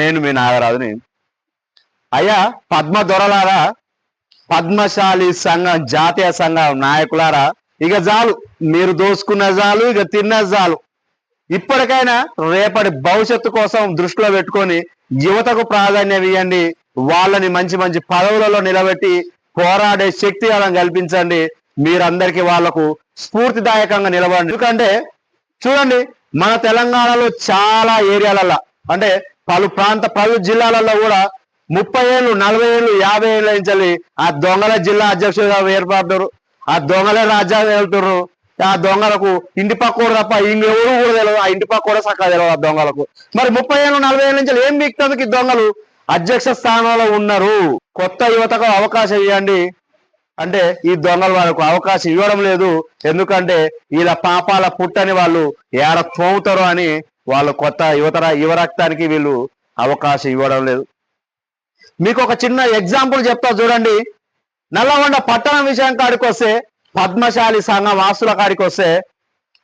నేను మీ నాగరాజుని. అయ్యా పద్మ దొరలారా పద్మశాలి సంఘం జాతీయ సంఘం నాయకులారా ఇక చాలు మీరు దోసుకున్న చాలు ఇక తిన్న చాలు. ఇప్పటికైనా రేపటి భవిష్యత్తు కోసం దృష్టిలో పెట్టుకొని యువతకు ప్రాధాన్యం ఇవ్వండి వాళ్ళని మంచి మంచి పదవులలో నిలబెట్టి పోరాడే శక్తి వాళ్ళని కల్పించండి మీరందరికీ వాళ్ళకు స్ఫూర్తిదాయకంగా నిలబడండి. ఎందుకంటే చూడండి మన తెలంగాణలో చాలా ఏరియాలలో అంటే పలు ప్రాంత పలు జిల్లాలలో కూడా ముప్పై ఏళ్ళు నలభై ఏళ్ళు యాభై ఏళ్ళ నుంచి ఆ దొంగల జిల్లా అధ్యక్షులుగా ఏర్పడ్డారు. ఆ దొంగలే రాజ్యాలు వెళ్తున్నారు ఆ దొంగలకు ఇంటి పక్క తప్ప ఇంకెవరు కూడా తెలియదు ఆ ఇంటి పక్క కూడా చక్కగా తెలియదు ఆ దొంగలకు. మరి ముప్పై ఏళ్ళు నలభై ఏళ్ళ నుంచి ఏం మిక్తందుకు ఈ దొంగలు అధ్యక్ష స్థానంలో ఉన్నారు? కొత్త యువతకు అవకాశం ఇవ్వండి. అంటే ఈ దొంగలు వాళ్ళకు అవకాశం ఇవ్వడం లేదు. ఎందుకంటే ఇలా పాపాల పుట్టని వాళ్ళు ఏడ తోముతారు అని వాళ్ళు కొత్త యువతర యువరక్తానికి వీళ్ళు అవకాశం ఇవ్వడం లేదు. మీకు ఒక చిన్న ఎగ్జాంపుల్ చెప్తా చూడండి. నల్లగొండ పట్టణం విషయం కాడికి వస్తే పద్మశాలి సంఘం వాసుల కాడికి వస్తే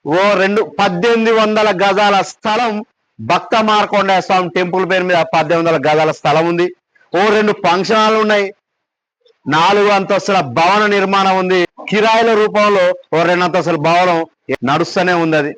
ఓ రెండు పద్దెనిమిది వందల గజాల స్థలం భక్త మార్కొండ స్వామి టెంపుల్ పేరు మీద పద్దెనిమిది వందల గజాల స్థలం ఉంది. ఓ రెండు ఫంక్షన్ హాల్ ఉన్నాయి. నాలుగు అంతస్తుల భవన నిర్మాణం ఉంది. కిరాయిల రూపంలో ఓ రెండు అంతస్తుల భవనం నడుస్తూనే ఉంది అది.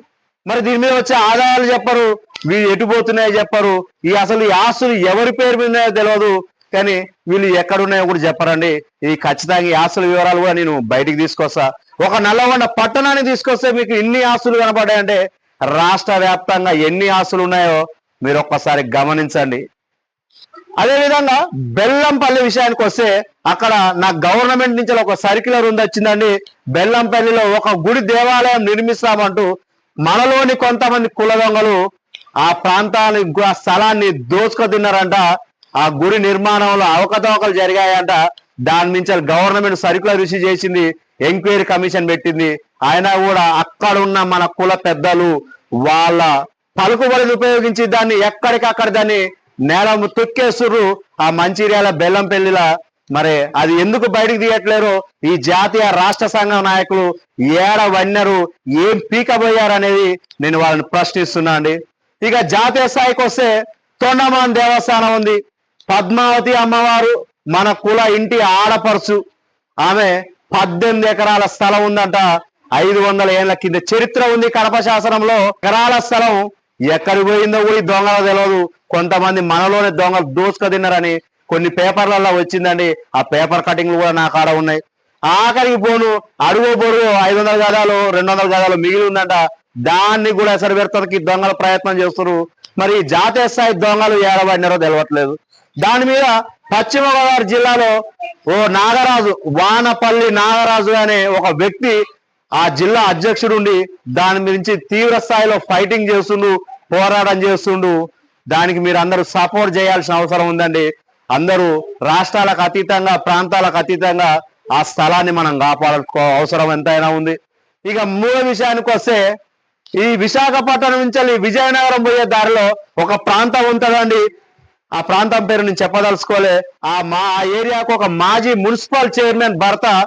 మరి దీని మీద వచ్చే ఆదాయాలు చెప్పరు వీళ్ళు ఎటుపోతున్నాయో చెప్పరు. ఈ అసలు ఈ ఆస్తులు ఎవరి పేరు మీద తెలియదు కానీ వీళ్ళు ఎక్కడున్నాయో కూడా చెప్పరండి. ఈ ఖచ్చితంగా ఈ ఆస్తుల వివరాలు కూడా నేను బయటికి తీసుకొస్తా. ఒక నల్లగొండ పట్టణాన్ని తీసుకొస్తే మీకు ఇన్ని ఆస్తులు కనపడాయంటే రాష్ట్ర వ్యాప్తంగా ఎన్ని ఆస్తులు ఉన్నాయో మీరు ఒక్కసారి గమనించండి. అదేవిధంగా బెల్లంపల్లి విషయానికి వస్తే అక్కడ నా గవర్నమెంట్ నుంచి ఒక సర్క్యులర్ ఉంది వచ్చిందండి. బెల్లంపల్లిలో ఒక గుడి దేవాలయం నిర్మిస్తామంటూ మనలోని కొంతమంది కుల దొంగలు ఆ ప్రాంతానికి ఆ స్థలాన్ని దోచుకు తిన్నారంట ఆ గుడి నిర్మాణంలో అవకతవకలు జరిగాయంట. దాని నుంచి గవర్నమెంట్ సరుకుల రుచి చేసింది ఎంక్వైరీ కమిషన్ పెట్టింది. అయినా కూడా అక్కడ ఉన్న మన కుల పెద్దలు వాళ్ళ పలుకుబడిని ఉపయోగించి దాన్ని ఎక్కడికక్కడ దాన్ని నేల తొక్కేస్తుర్రు. ఆ మంచిర్యాల బెల్లంపల్లిలా మరి అది ఎందుకు బయటకు తీయట్లేరు? ఈ జాతీయ రాష్ట్ర సంఘం నాయకులు ఏడ వన్నరు ఏం పీకబోయారు అనేది నేను వాళ్ళని ప్రశ్నిస్తున్నా అండి. ఇక జాతీయ స్థాయికి వస్తే తొండమాన్ దేవస్థానం ఉంది. పద్మావతి అమ్మవారు మన కుల ఇంటి ఆడపరుచు ఆమె పద్దెనిమిది ఎకరాల స్థలం ఉందంట. ఐదు వందల ఏళ్ళ కింద చరిత్ర ఉంది కడప శాసనంలో. ఎకరాల స్థలం ఎక్కడికి పోయిందో కూడా ఈ దొంగలు తెలియదు కొంతమంది మనలోనే దొంగలు దోసుక తిన్నారని కొన్ని పేపర్లలో వచ్చిందండి. ఆ పేపర్ కటింగ్లు కూడా నా కాడ ఉన్నాయి. ఆఖరికి పోను అడుగు పొడుగు ఐదు వందల గదాలు రెండు వందల గదాలు మిగిలి ఉందంట. దాన్ని కూడా ఎసరు పెడతానికి దొంగల ప్రయత్నం చేస్తున్నారు. మరి జాతీయ స్థాయి దొంగలు ఏడబడినారో తెలవట్లేదు. దాని మీద పశ్చిమ గోదావరి జిల్లాలో ఓ నాగరాజు వానపల్లి నాగరాజు అనే ఒక వ్యక్తి ఆ జిల్లా అధ్యక్షుడు ఉండి దాని గురించి తీవ్ర స్థాయిలో ఫైటింగ్ చేస్తుండు పోరాటం చేస్తుండు. దానికి మీరు అందరూ సపోర్ట్ చేయాల్సిన అవసరం ఉందండి. అందరూ రాష్ట్రాలకు అతీతంగా ప్రాంతాలకు అతీతంగా ఆ స్థలాన్ని మనం కాపాడుకో అవసరం ఎంతైనా ఉంది. ఇక మూడో విషయానికి వస్తే ఈ విశాఖపట్నం నుంచి విజయనగరం పోయే దారిలో ఒక ప్రాంతం ఉంటుందండి. ఆ ప్రాంతం పేరు నేను చెప్పదలుచుకోలే. ఆ మా ఆ ఏరియాకు ఒక మాజీ మున్సిపల్ చైర్మన్ భర్త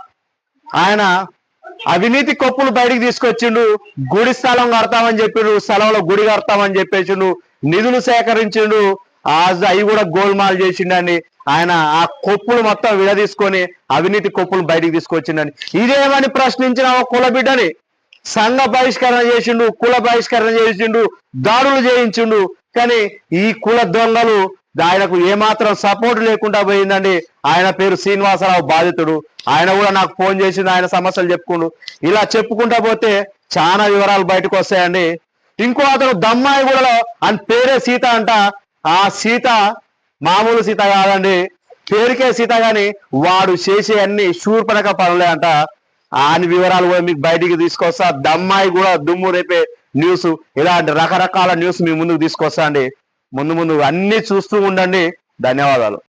ఆయన అవినీతి కొప్పులు బయటికి తీసుకొచ్చిండు. గుడి స్థలం కడతామని చెప్పిండు స్థలంలో గుడి కడతామని చెప్పేసిండు. నిధులు సేకరించిండు. అవి కూడా గోల్మాల్ చేసిండండి ఆయన ఆ కొప్పులు మొత్తం విడదీసుకొని అవినీతి కొప్పులు బయటికి తీసుకొచ్చిండని. ఇదేమని ప్రశ్నించిన కుల బిడ్డని సంఘ బహిష్కరణ చేసిండు కుల బహిష్కరణ చేసిండు దాడులు చేయించిండు. కానీ ఈ కుల దొంగలు ఆయనకు ఏమాత్రం సపోర్ట్ లేకుండా పోయిందండి. ఆయన పేరు శ్రీనివాసరావు బాధితుడు. ఆయన కూడా నాకు ఫోన్ చేసిండు ఆయన సమస్యలు చెప్పుకుండు. ఇలా చెప్పుకుంటా పోతే చాలా వివరాలు బయటకు వస్తాయండి. ఇంకో అతను దమ్మాయి కూడా ఆయన పేరే సీత అంట. ఆ సీత మామూలు సీత కాదండి. పేరుకే సీత గాని వాడు చేసే అన్ని శూర్పణక పనులే అంట. ఆయన వివరాలు కూడా మీకు బయటికి తీసుకొస్తా. దమ్మాయి కూడా దుమ్ము రేపే న్యూస్. ఇలాంటి రకరకాల న్యూస్ మీ ముందుకు తీసుకొస్తా అండి. ముందు ముందు అన్ని చూస్తూ ఉండండి. ధన్యవాదాలు.